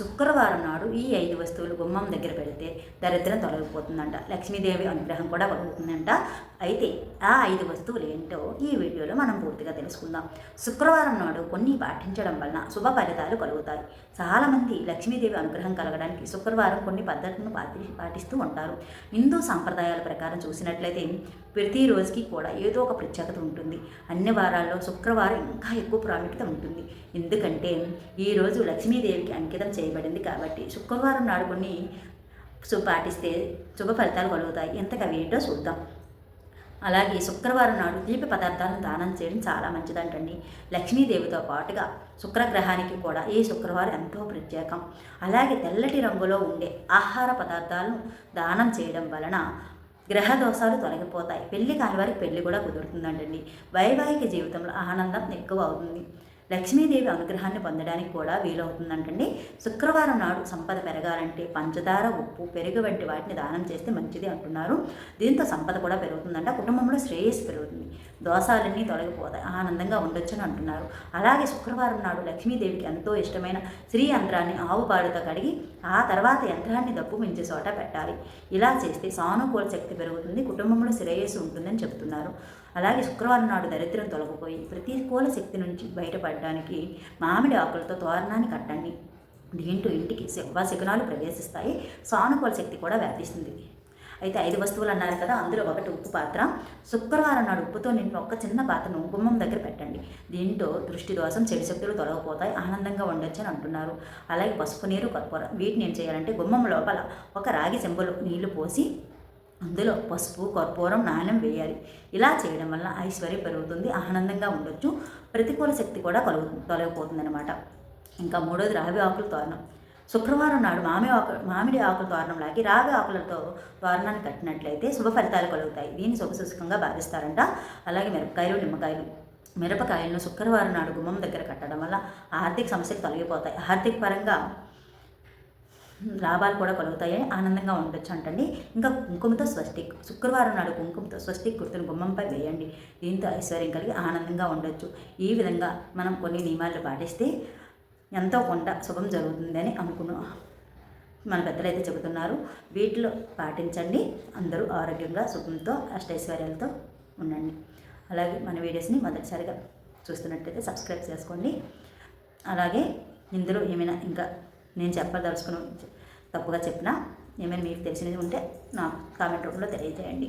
శుక్రవారం నాడు ఈ ఐదు వస్తువులు గుమ్మం దగ్గర పెడితే దరిద్రం తొలగిపోతుందంట. లక్ష్మీదేవి అనుగ్రహం కూడా కలుగుతుందంట. అయితే ఆ ఐదు వస్తువులు ఏంటో ఈ వీడియోలో మనం పూర్తిగా తెలుసుకుందాం. శుక్రవారం నాడు కొన్ని పాటించడం వలన శుభ ఫలితాలు కలుగుతాయి. చాలామంది లక్ష్మీదేవి అనుగ్రహం కలగడానికి శుక్రవారం కొన్ని పద్ధతులను పాటి పాటిస్తూ ఉంటారు. హిందూ సాంప్రదాయాల ప్రకారం చూసినట్లయితే ప్రతిరోజుకి కూడా ఏదో ఒక ప్రత్యేకత ఉంటుంది. అన్ని వారాల్లో శుక్రవారం ఇంకా ఎక్కువ ప్రాముఖ్యత ఉంటుంది. ఎందుకంటే ఈరోజు లక్ష్మీదేవికి అంకితం చేయబడింది కాబట్టి శుక్రవారం నాడు కొన్ని పాటిస్తే శుభ ఫలితాలు కలుగుతాయి. ఎంతగా ఏంటో చూద్దాం. అలాగే శుక్రవారం నాడు తీపి పదార్థాలను దానం చేయడం చాలా మంచిదంటండి. లక్ష్మీదేవితో పాటుగా శుక్రగ్రహానికి కూడా ఈ శుక్రవారం ఎంతో ప్రత్యేకం. అలాగే తెల్లటి రంగులో ఉండే ఆహార పదార్థాలను దానం చేయడం వలన గ్రహ దోషాలు తొలగిపోతాయి. పెళ్ళి కాని వారికి పెళ్ళి కూడా కుదురుతుందంటండి. వైవాహిక జీవితంలో ఆనందం ఎక్కువ అవుతుంది. లక్ష్మీదేవి అనుగ్రహాన్ని పొందడానికి కూడా వీలవుతుందంటండి. శుక్రవారం నాడు సంపద పెరగాలంటే పంచదార ఉప్పు పెరుగు వంటి వాటిని దానం చేస్తే మంచిది అంటున్నారు. దీంతో సంపద కూడా పెరుగుతుందంట. కుటుంబంలో శ్రేయస్సు పెరుగుతుంది. దోషాలన్నీ తొలగిపోతాయి. ఆనందంగా ఉండొచ్చు అని అంటున్నారు. అలాగే శుక్రవారం నాడు లక్ష్మీదేవికి ఎంతో ఇష్టమైన శ్రీ యంత్రాన్ని ఆవు పాడుతో కడిగి ఆ తర్వాత యంత్రాన్ని దప్పు మించే చోట పెట్టాలి. ఇలా చేస్తే సానుకూల శక్తి పెరుగుతుంది. కుటుంబంలో శ్రేయస్సు ఉంటుందని చెబుతున్నారు. అలాగే శుక్రవారం నాడు దరిద్రం తొలగిపోయి ప్రతికూల శక్తి నుంచి బయటపడి కట్టడానికి మామిడి ఆకులతో తోరణాన్ని కట్టండి. దీంట్లో ఇంటికి శుభశకునాలు ప్రవేశిస్తాయి. సానుకూల శక్తి కూడా వ్యాపిస్తుంది. అయితే ఐదు వస్తువులు అన్నారు కదా అందులో ఒకటి ఉప్పు పాత్ర. శుక్రవారం నాడు ఉప్పుతో నిండిన ఒక చిన్న పాత్రను గుమ్మం దగ్గర పెట్టండి. దీంతో దృష్టి దోషం చెడు శక్తులు తొలగిపోతాయి. ఆనందంగా ఉండొచ్చు అని అంటున్నారు. అలాగే పసుపు నీరు కర్పూరం. వీటిని ఏం చేయాలంటే గుమ్మం లోపల ఒక రాగి చెంబులు నీళ్ళు పోసి అందులో పసుపు కర్పూరం నాణ్యం వేయాలి. ఇలా చేయడం వల్ల ఐశ్వర్యం పెరుగుతుంది ఆనందంగా ఉండొచ్చు ప్రతికూల శక్తి కూడా కలుగు తొలగిపోతుంది అనమాట ఇంకా మూడోది రావి ఆకుల తోరణం. శుక్రవారం నాడు మామిడి ఆకు మామిడి ఆకుల తోరణం లాగి రావి ఆకులతో తోరణాన్ని కట్టినట్లయితే శుభ ఫలితాలు కలుగుతాయి. దీన్ని శుభశుష్కంగా భావిస్తారంట. అలాగే మిరపకాయలు నిమ్మకాయలు. మిరపకాయలను శుక్రవారం నాడు గుమ్మం దగ్గర కట్టడం వల్ల ఆర్థిక సమస్యలు తొలగిపోతాయి. ఆర్థిక పరంగా లాభాలు కూడా కలుగుతాయి ఆనందంగా ఉండొచ్చు అంటండి. ఇంకా కుంకుమతో స్వస్తిక్ శుక్రవారం నాడు కుంకుమతో స్వస్తిక్ గుర్తును గుమ్మంపై వేయండి. దీంతో ఐశ్వర్యం కలిగి ఆనందంగా ఉండొచ్చు. ఈ విధంగా మనం కొన్ని నియమాలు పాటిస్తే ఎంతో కొంత శుభం జరుగుతుందని అనుకున్న మన పెద్దలైతే చెబుతున్నారు. వీటిలో పాటించండి. అందరూ ఆరోగ్యంగా శుభంతో అష్టైశ్వర్యాలతో ఉండండి. అలాగే మన వీడియోస్ని మొదటిసారిగా చూస్తున్నట్టయితే సబ్స్క్రైబ్ చేసుకోండి. అలాగే ఇందులో ఏమైనా ఇంకా నేను చెప్పదలుచుకున్న తప్పుగా చెప్పినా ఏమైనా మీకు తెలిసినది ఉంటే నాకు కామెంట్ రూపంలో తెలియజేయండి.